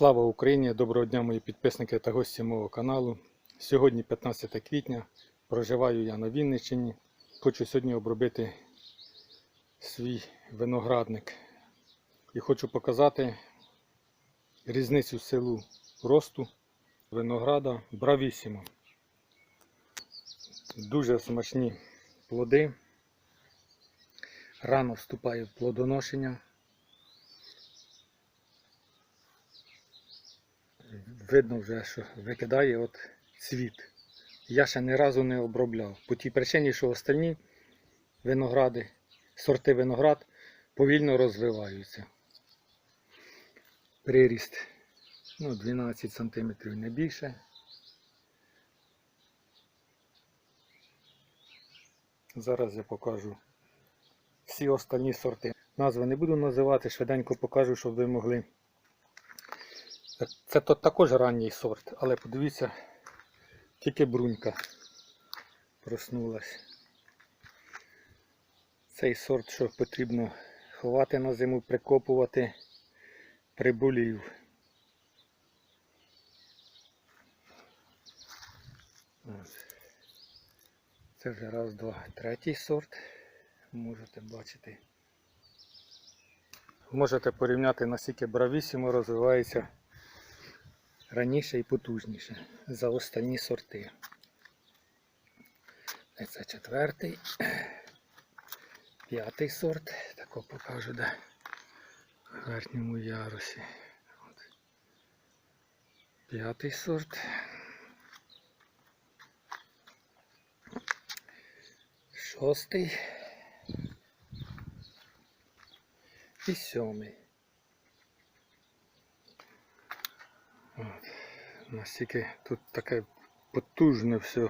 Слава Україні! Доброго дня, мої підписники та гості мого каналу. Сьогодні 15 квітня. Проживаю я на Вінниччині. Хочу сьогодні обробити свій виноградник. І хочу показати різницю силу росту винограда Бравісімо. Дуже смачні плоди. Рано вступає в плодоношення. Видно вже, що викидає от цвіт. Я ще ні разу не обробляв. По тій причині, що остальні виногради, сорти виноград повільно розвиваються. Приріст ну, 12 см не більше. Зараз я покажу всі остальні сорти. Назви не буду називати, швиденько покажу, щоб ви могли. Це то також ранній сорт, але подивіться, тільки брунька проснулась. Цей сорт, що потрібно ховати на зиму, прикопувати, приболів. Це вже раз, два, третій сорт. Можете бачити. Можете порівняти, наскільки бравісімо розвивається раніше і потужніше за останні сорти. Це четвертий, п'ятий сорт, тако покажу, де в верхньому ярусі. П'ятий сорт. Шостий. І сьомий. От. Настільки тут таке потужне все,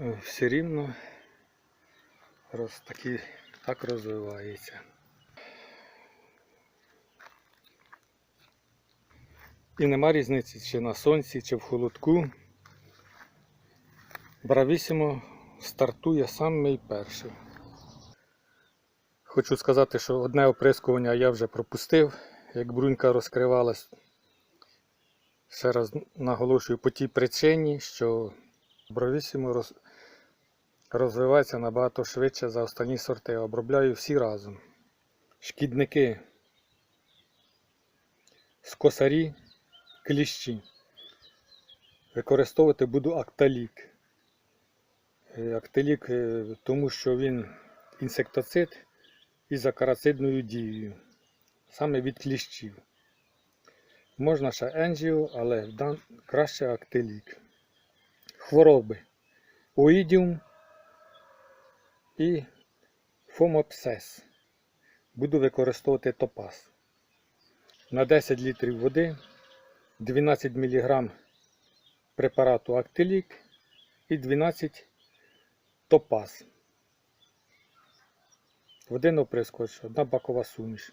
е, все рівно роз, такі, так розвивається. І нема різниці, чи на сонці, чи в холодку. Бравісімо стартує самий перший. Хочу сказати, що одне оприскування я вже пропустив, як брунька розкривалась. Ще раз наголошую по тій причині, що бровісімо роз... розвивається набагато швидше за останні сорти. Обробляю всі разом. Шкідники, скосарі, кліщі. Використовувати буду акталік. Е, Акталік, е, тому що він інсектоцид із акарацидною дією, саме від кліщів. Можна ще енжіо, але дан... краще актилік. Хвороби. Оїдіум і фомопсес. Буду використовувати топаз. На 10 літрів води 12 мг препарату актилік і 12 топаз. Один оприскувач, одна бакова суміш.